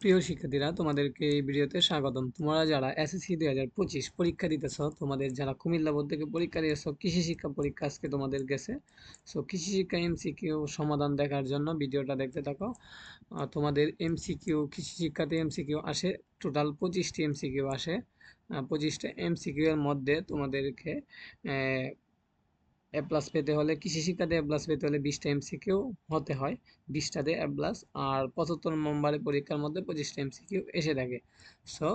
প্রিয় শিক্ষার্থীরা, তোমাদেরকে এই ভিডিওতে স্বাগতম। তোমরা যারা এসএসসি দুই হাজার পঁচিশ পরীক্ষা দিতেছ, তোমাদের যারা কুমিল্লা বোর্ড থেকে পরীক্ষা দিয়েছ, কৃষি শিক্ষা পরীক্ষা আজকে তোমাদের গেছে। সো কৃষি শিক্ষা এমসিকিউ সমাধান দেখার জন্য ভিডিওটা দেখতে থাকো। তোমাদের এমসিকিউ কৃষি শিক্ষাতে এমসিকিউ আসে টোটাল পঁচিশটি এমসিকিউ আসে। পঁচিশটা এমসিকিউ এর মধ্যে তোমাদেরকে এ প্লাস পেতে হলে কৃষি শিক্ষাতে এ প্লাস পেতে হলে বিশটা এমসিকিউ হতে হয় বিশটাতে এ প্লাস আর পঁচাত্তর নম্বরের পরীক্ষার মধ্যে পঁচিশটা এমসিকিউ এসে থাকে। সো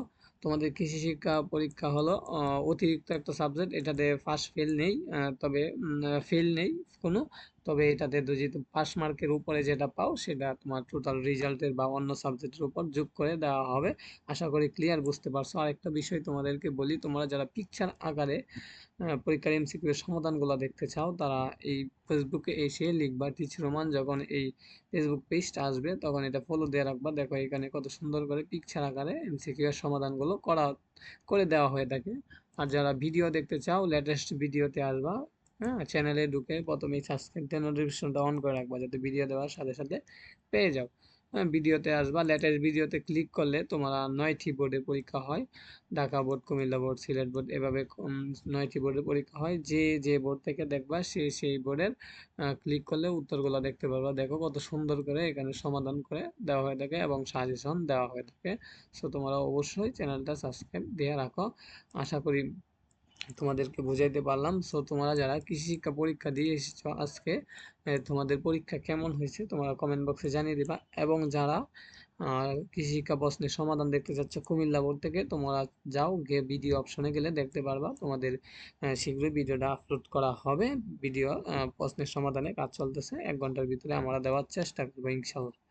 তোমাদের কৃষি শিক্ষা পরীক্ষা হলো অতিরিক্ত একটা সাবজেক্ট এটাতে ফার্স্ট ফেল নেই তবে ফেল নেই কোনো। তবে এটাতে যেহেতু পাস মার্কের উপরে যেটা পাও, সেটা তোমার টোটাল রেজাল্টের বা অন্য সাবজেক্টের উপর যোগ করে দেওয়া হবে। আশা করি ক্লিয়ার বুঝতে পারছ। আরেকটা বিষয় তোমাদেরকে বলি, তোমরা যারা পিকচার আকারে পরীক্ষার এমসিকিউ এর সমাধানগুলো দেখতে চাও, তারা এই ফেসবুকে এসে লিখবা টিচ রোমান যখন এই ফেসবুক পেজটা আসবে, তখন এটা ফলো দিয়ে রাখবা। দেখো এখানে কত সুন্দর করে পিকচার আকারে এমসিকিউ এর সমাধানগুলো করা, করে দেওয়া হয়ে থাকে। আর যারা ভিডিও দেখতে চাও লেটেস্ট ভিডিওতে আসবা হ্যাঁ চ্যানেলে ঢুকে প্রথমেই সাবস্ক্রাইব নোটিফিকেশনটা অন করে রাখবা, যাতে ভিডিও দেওয়ার সাথে সাথে পেয়ে যাও। হ্যাঁ ভিডিওতে আসবা লেটেস্ট ভিডিওতে ক্লিক করলে তোমরা নয়টি বোর্ডে পরীক্ষা হয়। Dhaka board Comilla board Sylhet board এভাবে নয়টি বোর্ডে পরীক্ষা হয়। যে যে বোর্ড থেকে দেখবা, সে, সেই বোর্ডের ক্লিক করলে উত্তরগুলো দেখতে পারবা। দেখো কত সুন্দর করে এখানে সমাধান করে দেওয়া হয়ে থাকে এবং সাজেশন দেওয়া হয়ে থাকে। সো তোমরা অবশ্যই চ্যানেলটা সাবস্ক্রাইব দিয়ে রাখো। আশা করি তোমাদেরকে বুঝাইতে পারলাম। সো তোমরা যারা কৃষি শিক্ষা পরীক্ষা দিয়ে এসেছ আজকে তোমাদের পরীক্ষা কেমন হয়েছে তোমরা কমেন্ট বক্সে জানিয়ে দিবা। এবং যারা কৃষি শিক্ষা প্রশ্নের সমাধান দেখতে চাচ্ছ কুমিল্লা বোর্ড থেকে, তোমরা যাও, গিয়ে ভিডিও অপশনে গেলে দেখতে পারবা তোমাদের শীঘ্রই ভিডিওটা আপলোড করা হবে। ভিডিও প্রশ্নের সমাধানে কাজ চলতেছে। এক ঘণ্টার ভিতরে আমরা দেওয়ার চেষ্টা করব ইনশাল্লাহ